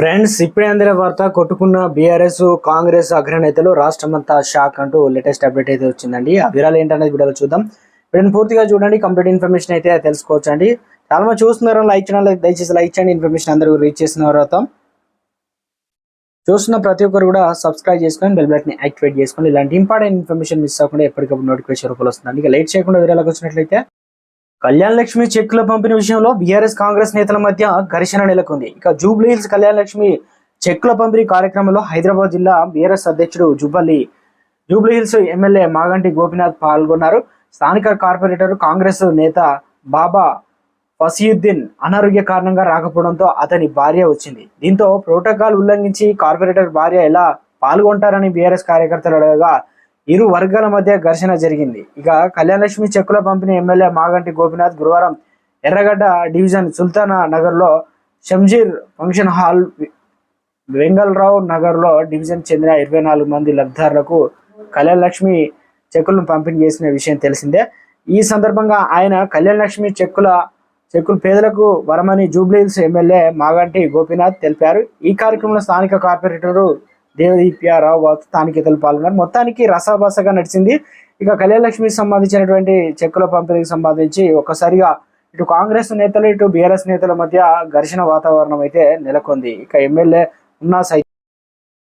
Friends ఇప్పుడే అందిన వార్త కొట్టుకున్న బీఆర్ఎస్ కాంగ్రెస్ అగ్రనేతలు రాష్ట్రమంతా షాక్ అంటూ లేటెస్ట్ అప్డేట్ అయితే వచ్చిందండి. ఆ వివరాలు ఏంటనేది వీడియోలో చూద్దాం. వీడియోని పూర్తిగా చూడండి కంప్లీట్ ఇన్ఫర్మేషన్ అయితే తెలుసుకోవచ్చు అండి చాలా మంది చూస్తున్నారు లైక్ ఛానల్ దయచేసి లైక్ చేయండి ఇన్ఫర్మేషన్ అందరూ రీచ్ చేసిన తర్వాత చూస్తున్న ప్రతి ఒక్కరు కూడా సబ్స్క్రైబ్ చేసుకొని బెల్ బటన్ యాక్టివేట్ చేసుకోండి ఇలాంటి ఇంపార్టెంట్ ఇన్ఫర్మేషన్ మిస్ అవ్వకుండా ఎప్పటికప్పుడు నోటిఫికేషన్ రూపంలో వస్తుంది ఇక లేట్ చేయకుండా వీడియోలోకి వచ్చినట్లయితే కళ్యాణ్ లక్ష్మి చెక్కుల పంపిణీ విషయంలో బీఆర్ఎస్ కాంగ్రెస్ నేతల మధ్య ఘర్షణ నెలకొంది. ఇక జూబ్లీహిల్స్ కళ్యాణ్ లక్ష్మి చెక్కుల పంపిణీ కార్యక్రమంలో హైదరాబాద్ జిల్లా బీఆర్ఎస్ అధ్యక్షుడు జుబ్బల్లి Jubilee Hills MLA Maganti Gopinath పాల్గొన్నారు. స్థానిక కార్పొరేటర్ కాంగ్రెస్ నేత బాబా ఫసీయుద్దీన్ అనారోగ్య కారణంగా రాకపోవడంతో అతని భార్య వచ్చింది. దీంతో ప్రోటోకాల్ ఉల్లంఘించి కార్పొరేటర్ భార్య ఎలా పాల్గొంటారని బీఆర్ఎస్ కార్యకర్తలు అడగగా ఇరు వర్గాల మధ్య ఘర్షణ జరిగింది. ఇక కళ్యాణలక్ష్మి చెక్కుల పంపిణీ ఎమ్మెల్యే మాగంటి గోపినాథ్ గురువారం ఎర్రగడ్డ డివిజన్ సుల్తానా నగర్లో షంజీర్ ఫంక్షన్ హాల్ వెంగళరావు నగర్లో డివిజన్ చెందిన ఇరవై నాలుగు మంది లబ్ధిదారులకు కళ్యాణలక్ష్మి చెక్కులను పంపిణీ చేసిన విషయం తెలిసిందే. ఈ సందర్భంగా ఆయన కళ్యాణలక్ష్మి చెక్కుల చెక్కులు పేదలకు వరమని జూబ్లీహిల్స్ ఎమ్మెల్యే మాగంటి గోపీనాథ్ తెలిపారు. ఈ కార్యక్రమంలో స్థానిక కార్పొరేటరు దేవదీప్యారావు స్థానికేతలు పాల్గొన్నారు. మొత్తానికి రసాబసగా నడిచింది. ఇక కళ్యాణలక్ష్మికి సంబంధించినటువంటి చెక్కుల పంపిణీకి సంబంధించి ఒక్కసారిగా ఇటు కాంగ్రెస్ నేతలు ఇటు బీఆర్ఎస్ నేతల మధ్య ఘర్షణ వాతావరణం అయితే నెలకొంది. ఇక ఎమ్మెల్యే ఉన్నా సై